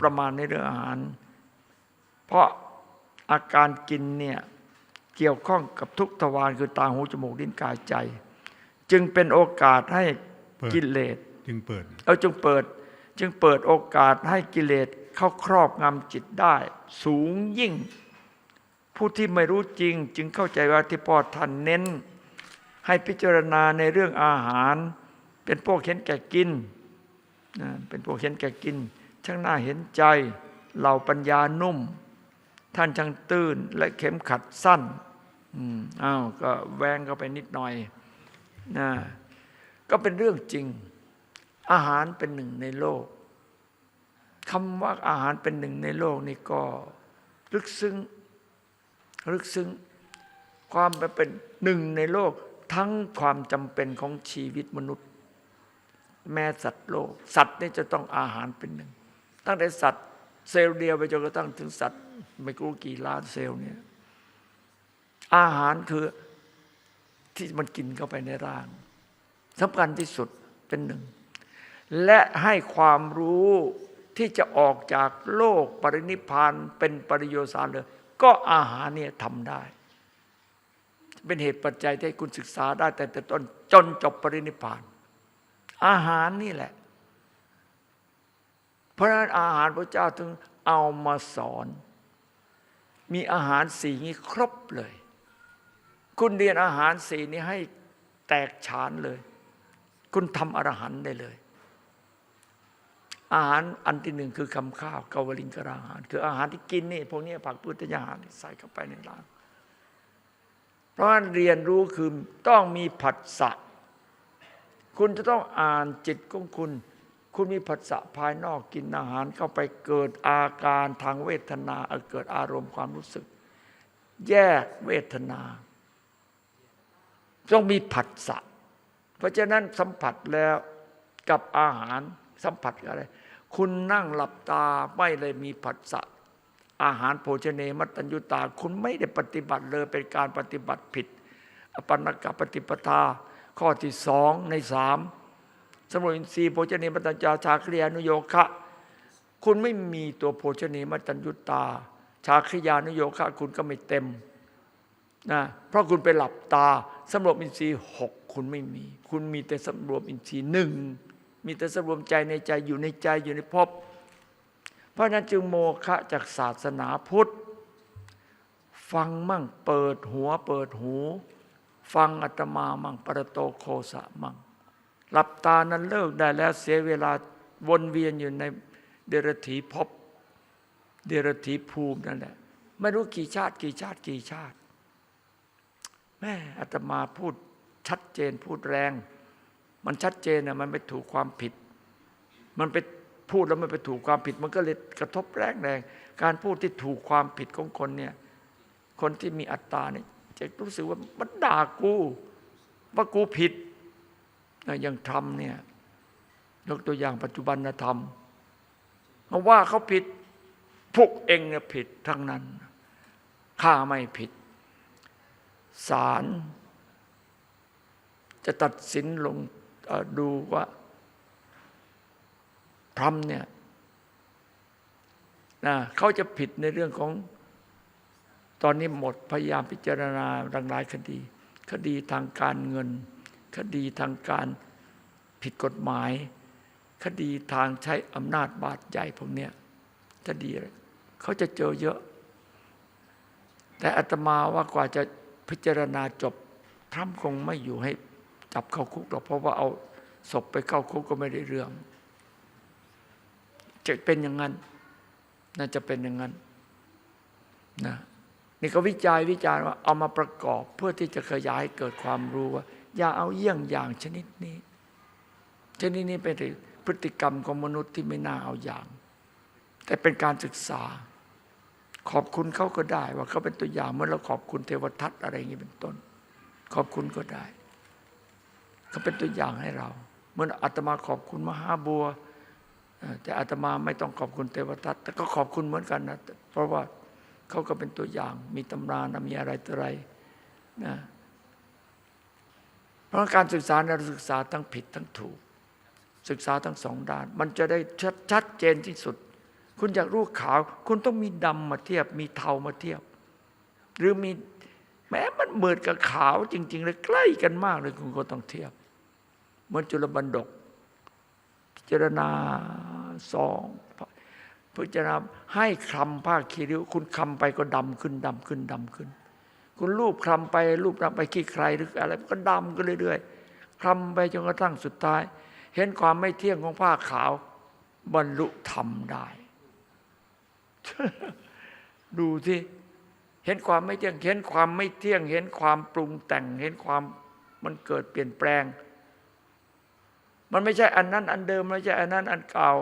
ประมาณในเรื่องอาหาร เพราะอาการกินเนี่ยเกี่ยวข้องกับทุกทวารคือตาหูจมูกลิ้นกายใจ จึงเป็นโอกาสให้เปิดกิเลสจึงเปิดเอาจึงเปิด จึงเปิดโอกาสให้กิเลสเข้าครอบงำจิตได้ สูงยิ่ง ผู้ที่ไม่รู้จริง จึงเข้าใจว่าที่พ่อท่านเน้น ให้พิจารณาในเรื่องอาหาร เป็นพวกเห็นแก่กินนะเป็นพวกเห็นแก่กิน ช่างน่าเห็นใจเหล่าปัญญานุ่ม ท่านช่างตื้นและเข็มขัดสั้นอ้าวก็แวงเข้าไปนิดหน่อยนะก็เป็นเรื่องจริง อาหารเป็นหนึ่งในโลกคำว่าอาหารเป็นหนึ่งในโลกนี่ก็ลึกซึ้งลึกซึ้งความเป็นหนึ่งในโลก ทั้งความจำเป็นของชีวิตมนุษย์ แม้สัตว์โลก สัตว์นี่จะต้องอาหารเป็นหนึ่ง ตั้งแต่สัตว์เซลล์เดียวไปจนกระทั่งถึงสัตว์ไม่รู้กี่ล้านเซลล์เนี่ยอาหารคือที่มันกินเข้าไปในร่างสำคัญที่สุดเป็นหนึ่ง และให้ความรู้ที่จะออกจากโลกปรินิพานเป็นปริโยสารเลย ก็อาหารเนี่ยทำได้ เป็นเหตุปัจจัยที่คุณศึกษาได้แต่แต่ต้นจนจบปรินิพาน อาหารนี่แหละ เพราะนั้นอาหารพระเจ้าถึงเอามาสอน มีอาหารสีนี้ครบเลย คุณเรียนอาหารสีนี้ให้แตกฉานเลย คุณทำอรหันได้เลย อาหารอันที่หนึ่งคือคำข้าวกาวลิงกราหาร คืออาหารที่กินนี่พวกนี้ผักพืชยาหารใส่เข้าไปในร่างเพราะฉะนั้นเรียนรู้คือต้องมีผัสสะคุณจะต้องอ่านจิตของคุณ คุณมีผัสสะภายนอกกินอาหารเข้าไปเกิดอาการทางเวทนาเกิดอารมณ์ความรู้สึก แยกเวทนา ต้องมีผัสสะเพราะฉะนั้นสัมผัสแล้วกับอาหารสัมผัสอะไร คุณนั่งหลับตาไม่เลยมีผัสสะอาหารโภชเนมัตตัญญุตา คุณไม่ได้ปฏิบัติเลยเป็นการปฏิบัติผิด อปันนกปฏิปทาข้อที่สองในสาม สมุอินทรีย์โภชเนมัตตัญญาชาคริยานุโยคะ คุณไม่มีตัวโภชเนมัตตัญญุตา ชาคริยานุโยคะ คุณก็ไม่เต็มนะเพราะคุณไปหลับตาสำรวมอินทรีย์หกคุณไม่มี คุณมีแต่สำรวมอินทรีย์หนึ่งมีแต่สำรวมใจในใจอยู่ในใจอยู่ในภพเพราะนั้นจึงโมฆะจากศาสนาพุทธ ฟังมั่งเปิดหัวเปิดหู ฟังอาตมามั่งปรโตโคสะมั่ง หลับตานั้นเลิกได้แล้วเสียเวลาวนเวียนอยู่ในเดรถีภพเดรถีภูมินั่นแหละไม่รู้กี่ชาติกี่ชาติกี่ชาติ แม่อาตมาพูดชัดเจนพูดแรง มันชัดเจนนะมันไม่ถูกความผิด มันไปพูดแล้วมันไปถูกความผิด มันก็เลยกระทบแรงแรงการพูดที่ถูกความผิดของคนเนี่ยคนที่มีอัตตาเนี่ยจะรู้สึกว่ามันด่ากูว่ากูผิด อย่างทำเนี่ยยกตัวอย่างปัจจุบันธรรมมาว่าเขาผิดพวกเองเนี่ยผิดทั้งนั้นข้าไม่ผิดศาลจะตัดสินลงดูว่าพรมเนี่ยนะเขาจะผิดในเรื่องของตอนนี้หมดพยายามพิจารณารังหลายคดี คดีทางการเงิน คดีทางการผิดกฎหมาย คดีทางใช้อำนาจบาดใหญ่พวกเนี้ยคดีเขาจะเจอเยอะ แต่อาตมาว่ากว่าจะพิจารณาจบพระคงไม่อยู่ให้จับเข้าคุกหรอกเพราะว่าเอาศพไปเข้าคุกก็ไม่ได้เรื่อง จะเป็นอย่างนั้น น่าจะเป็นอย่างนั้นนะนี่ก็วิจัยวิจารณ์ว่าเอามาประกอบเพื่อที่จะขยายให้เกิดความรู้ว่า อย่าเอาเยี่ยงอย่างชนิดนี้ ชนิดนี้เป็นพฤติกรรมของมนุษย์ที่ไม่น่าเอาอย่าง แต่เป็นการศึกษา ขอบคุณเขาก็ได้ว่าเขาเป็นตัวอย่างเมื่อเราขอบคุณเทวทัตอะไรอย่างนี้เป็นต้น ขอบคุณก็ได้เขาเป็นตัวอย่างให้เราเมื่ออาตมาขอบคุณมหาบัวแต่อาตมาไม่ต้องขอบคุณเทวทัตแต่ก็ขอบคุณเหมือนกันนะเพราะว่าเขาก็เป็นตัวอย่างมีตำรานะมีอะไรต่ออะไรนะ เพราะการศึกษาเราศึกษาทั้งผิดทั้งถูก ศึกษาทั้งสองด้าน มันจะได้ชัดชัดเจนที่สุด คุณอยากรู้ขาว คุณต้องมีดำมาเทียบ มีเทามาเทียบ หรือมีแม้มันเหมือนกับขาวจริง ๆ เลยใกล้กันมากเลยคุณก็ต้องเทียบเหมือนจุลบันดก พิจารณาสองพิจารณาให้คลำผ้าคีริ้ว คุณคลำไปก็ดำขึ้นดำขึ้นดำขึ้น คุณรูปคลำไปรูปดำไปขี้ใครหรืออะไรมันก็ดำก็เรื่อยๆคลำไปจนกระทั่งสุดท้าย เห็นความไม่เที่ยงของผ้าขาว บรรลุธรรมได้ ดูที่เห็นความไม่เที่ยง เห็นความไม่เที่ยง เห็นความปรุงแต่ง เห็นความมันเกิดเปลี่ยนแปลง มันไม่ใช่อันนั้น อันเดิมไม่ใช่อันนั้นอันเก่า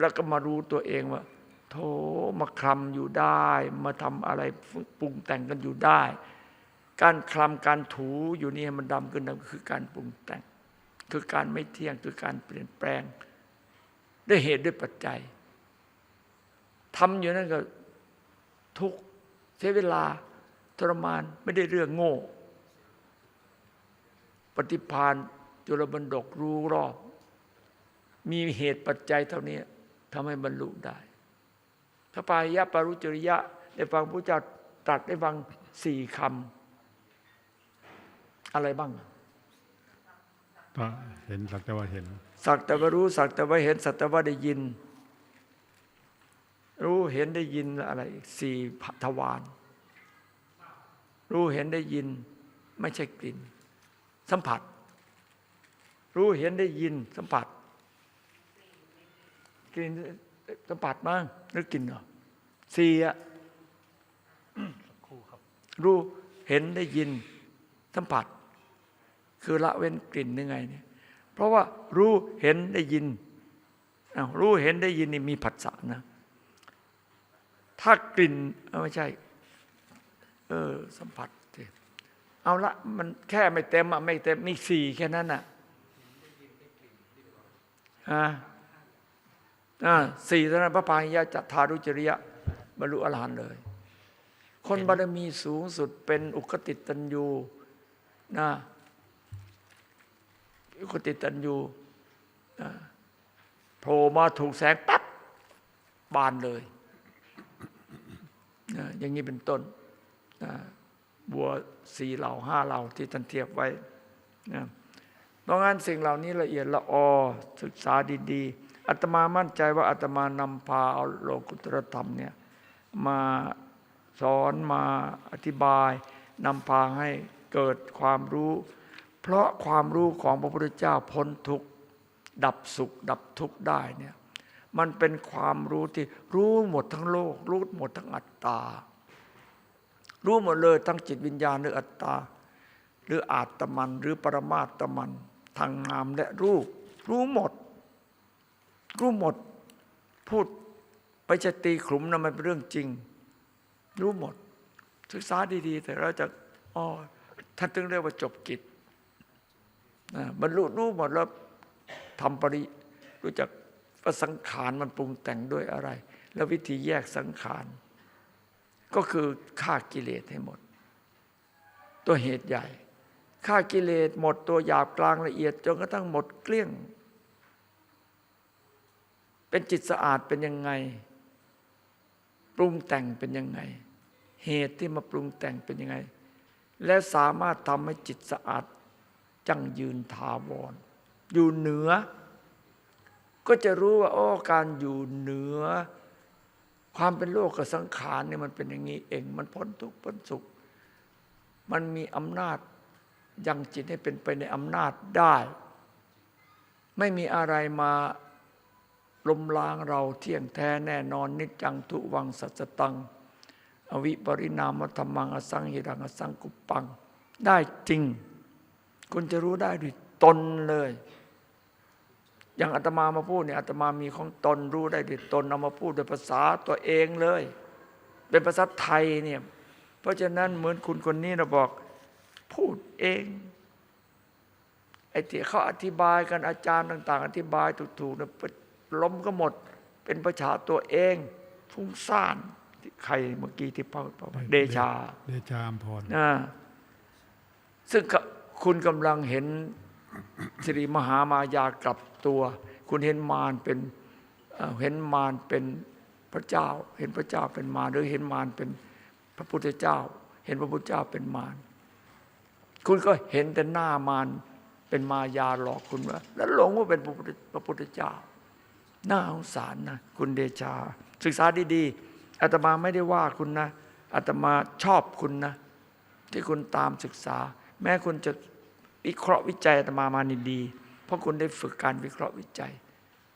แล้วก็มารู้ตัวเองว่า โธมาคลำอยู่ได้ มาทำอะไรปรุงแต่งกันอยู่ได้ การคลำการถูอยู่นี่มันดำขึ้นดำคือการปรุงแต่ง คือการไม่เที่ยงคือการเปลี่ยนแปลง ด้วยเหตุด้วยปัจจัยทำอยู่นั่นก็ทุกเสียเวลาทรมานไม่ได้เรื่องโง่ ปฏิพานจุลบันดกรู้รอบ มีเหตุปัจจัยเท่านี้ทำให้บรรลุได้ พระปายะปารุจริยะได้ฟังพระเจ้าตรัสได้ฟังสี่คำอะไรบ้างก็เห็นสักแต่ว่าเห็นสักแต่ว่ารู้สักแต่ว่าเห็นสักแต่ว่าได้ยิน รู้เห็นได้ยินอะไรอีกสี่ทวารรู้เห็นได้ยิน ไม่ใช่กลิ่น สัมผัส รู้เห็นได้ยินสัมผัสกลิ่น สัมผัสมั้งหรือกลิ่นเหรอสี่อะรู้เห็นได้ยินสัมผัส คือละเว้นกลิ่นยังไงเนี่ยเพราะว่ารู้เห็นได้ยินอ้าวรู้เห็นได้ยินนี่มีผัสสะนะ ถ้ากลิ่นเอ้าไม่ใช่ เออสัมผัสสิเอาละมันแค่ไม่เต็มอะไม่เต็มมีสี่แค่นั้นอะฮะอ่า สี่เท่านั้นพระพายะจัตทารุจริยะบรรลุอรหันต์เลย คนบารมีสูงสุดเป็นอุคติตัญญูนะอุคติตัญญูนะโผล่มาถูกแสงปั๊บบานเลยนะอย่างนี้เป็นต้นนะบัวสี่เหล่าห้าเหล่าที่ท่านเทียบไว้นะเพราะงั้นสิ่งเหล่านี้ละเอียดละออศึกษาดี ๆ อาตมามั่นใจว่าอาตมานำพาเอาโลกุตรธรรมเนี่ยมาสอนมาอธิบายนำพาให้เกิดความรู้ เพราะความรู้ของพระพุทธเจ้าพ้นทุกข์ดับสุข ดับทุกข์ได้เนี่ยมันเป็นความรู้ที่รู้หมดทั้งโลก รู้หมดทั้งอัตตา รู้หมดเลยทั้งจิตวิญญาณหรืออัตตา หรืออาตมันหรือปรมาตมันทางนามและรูป รู้หมด รู้หมด พูดไปจะตีขลุ่มนะมันเป็นเรื่องจริง รู้หมด ศึกษาดี ๆ แต่เราจะอ๋อท่านถึงเรียกว่าจบกิจนะบรรลุรู้หมดแล้วทำปริรู้จักว่าสังขารมันปรุงแต่งด้วยอะไร แล้ววิธีแยกสังขาร ก็คือฆ่ากิเลสให้หมด ตัวเหตุใหญ่ฆ่ากิเลสหมดตัวหยาบกลางละเอียดจนกระทั่งหมดเกลี้ยง เป็นจิตสะอาดเป็นยังไง ปรุงแต่งเป็นยังไง เหตุที่มาปรุงแต่งเป็นยังไง และสามารถทำให้จิตสะอาดจังยืนถาวรอยู่เหนือ ก็จะรู้ว่าอ้อการอยู่เหนือ ความเป็นโลกกับสังขารเนี่ยมันเป็นอย่างนี้เอง มันพ้นทุกข์พ้นสุข มันมีอำนาจยังจิตให้เป็นไปในอำนาจได้ ไม่มีอะไรมา ลมล้างเราเที่ยงแท้แน่นอนนิจจังทุวังสัจตัง อวิปริณามธรรมังอสังหิรังอสังกุปปัง ได้จริง คุณจะรู้ได้ด้วยตนเลย อย่างอาตมามาพูดเนี่ยอาตมามีของตนรู้ได้ด้วยตนเอามาพูดด้วยภาษาตัวเองเลย เป็นภาษาไทยเนี่ยเพราะฉะนั้นเหมือนคุณคนนี้เราบอกพูดเองไอ้ที่เขาอธิบายกันอาจารย์ต่าง ๆ อธิบายถูกๆนะ ล้มก็หมด เป็นภาษาตัวเองฟุ้งซ่านใครเมื่อกี้ที่พูดเดชา เดชามพรนะซึ่งก็คุณกำลังเห็นสิริมหามายากลับตัว คุณเห็นมารเป็นเอ่อเห็นมารเป็นพระเจ้า เห็นพระเจ้าเป็นมารหรือเห็นมารเป็นพระพุทธเจ้า เห็นพระพุทธเจ้าเป็นมารคุณก็เห็นแต่หน้ามารเป็นมายาหลอกคุณว่าแล้วหลงว่าเป็นพระพุทธพระพุทธเจ้า น่าสงสารนะคุณเดชา ศึกษาดีๆอาตมาไม่ได้ว่าคุณนะอาตมาชอบคุณนะ ที่คุณตามศึกษา แม้คุณจะวิเคราะห์วิจัยอาตมามานี่ดี เพราะคุณได้ฝึกการวิเคราะห์วิจัย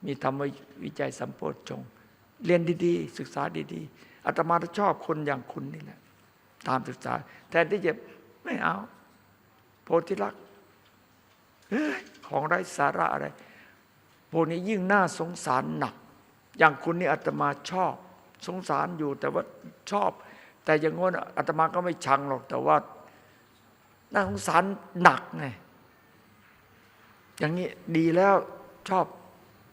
มีธรรมวิจัยสัมโพชงเรียนดีๆ ศึกษาดีๆอาตมาชอบคนอย่างคุณนี่แหละตามศึกษาแทนที่จะไม่เอา โพธิลักษณ์ของไร้สาระอะไร พวกนี้ยิ่งน่าสงสารหนัก อย่างคุณนี่อาตมาชอบ สงสารอยู่แต่ว่าชอบ แต่อย่างงน้นอาตมาก็ไม่ชังหรอก แต่ว่าน่าสงสารหนักไงอย่างนี้ดีแล้วชอบ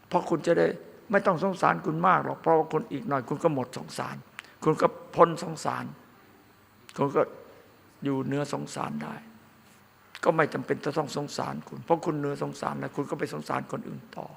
เพราะคุณจะได้ไม่ต้องสงสารคุณมากหรอกเพราะว่าคุณอีกหน่อย คุณก็หมดสงสาร คุณก็พ้นสงสาร คุณก็อยู่เนื้อสงสารได้ ก็ไม่จำเป็นจะต้องสงสารคุณ เพราะคุณเนื้อสงสารแล้วคุณก็ไปสงสารคนอื่นต่อ